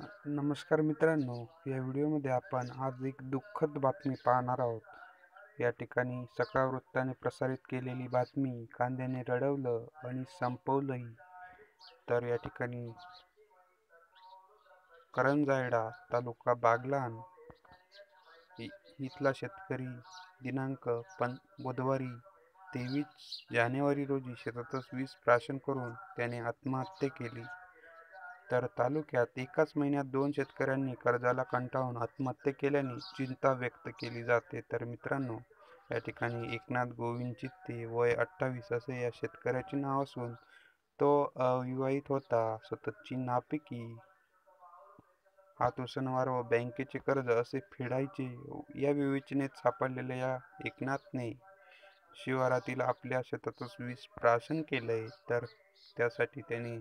नमस्कार मित्रांनो या व्हिडिओमध्ये आपण आज एक दुःखद बातमी पाहणार आहोत. या ठिकाणी सकाळ वृत्ताने प्रसारित केलेली बातमी कांद्याने रडवलं आणि संपवलंही. तर या ठिकाणी करंजायडा तालुका बागलान इथला शेतकरी दिनांक पण बुधवारी तेवीस जानेवारी रोजी शेतातच वीज प्राशन करून त्याने आत्महत्या केली. तर तालुक्यात एकाच महिन्यात दोन शेतकऱ्यांनी कर्जाला कंटाळून आत्महत्या केल्याने चिंता व्यक्त केली जाते. तर मित्रांनो या ठिकाणी एकनाथ गोविंद चित्ते वय अठ्ठावीस असे या शेतकऱ्याचे नाव असून तो अविवाहित होता. सततची नापिकी हात उसनवार व बँकेचे कर्ज असे फेडायचे या विवेचनेत सापडलेल्या या एकनाथने शिवारातील आपल्या शेतातच वीज प्राशन केलंय. तर त्यासाठी त्याने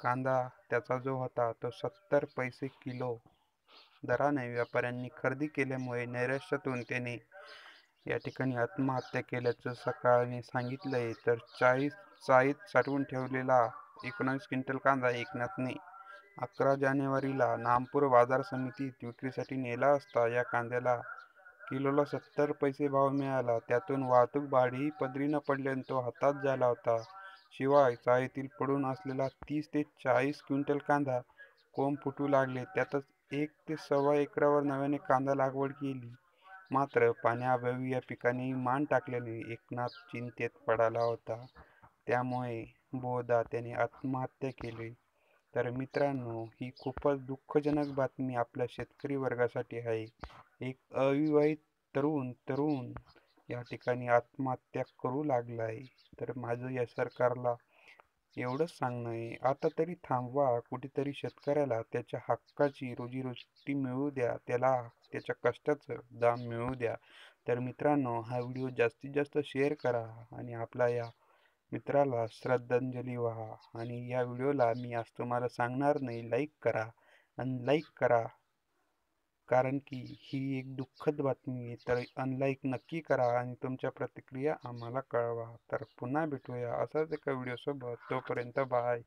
कांदा त्याचा जो होता तो सत्तर पैसे किलो दराने व्यापाऱ्यांनी खरेदी केल्यामुळे नैराश्यातून त्याने या ठिकाणी आत्महत्या केल्याचं सकाळने सांगितलंय. तर चाळीस चाळीत साठवून ठेवलेला एकोणावीस क्विंटल कांदा एकनाथने अकरा जानेवारीला नामपूर बाजार समितीत विक्रीसाठी नेला असता या कांद्याला किलोला सत्तर पैसे भाव मिळाला. त्यातून वाहतूक भाडीही पदरी न पडल्याने तो हातात झाला होता. शिवाय चाळीतील पडून असलेला तीस ते चाळीस क्विंटल कांदा कोंब फुटू लागले. त्यातच एक ते सव्वा एकरावर नव्याने कांदा लागवड केली. मात्र पाण्याअभावी या पिकाने मान टाकल्याने एकनाथ चिंतेत पडाला होता. त्यामुळे बोधा त्याने आत्महत्या केली. तर मित्रांनो ही खूपच दुःखजनक बातमी आपल्या शेतकरी वर्गासाठी आहे. एक अविवाहित तरुण तरुण या ठिकाणी आत्महत्या करू लागलाय. तर माझं या सरकारला एवढंच सांगणं आहे. आता तरी थांबवा. कुठेतरी शेतकऱ्याला त्याच्या हक्काची रोजीरोटी मिळू द्या. त्याला त्याच्या कष्टाचं दाम मिळू द्या. तर मित्रांनो हा व्हिडिओ जास्तीत जास्त शेअर करा आणि आपला या मित्राला श्रद्धांजली व्हा. आणि या व्हिडिओला मी आज तुम्हाला सांगणार नाही. लाईक करा आणि लाईक करा. कारण की ही एक दुःखद बातमी आहे. तर अनलाईक नक्की करा आणि तुमच्या प्रतिक्रिया आम्हाला कळवा. तर पुन्हा भेटूया असाच एका व्हिडिओसोबत तोपर्यंत बाय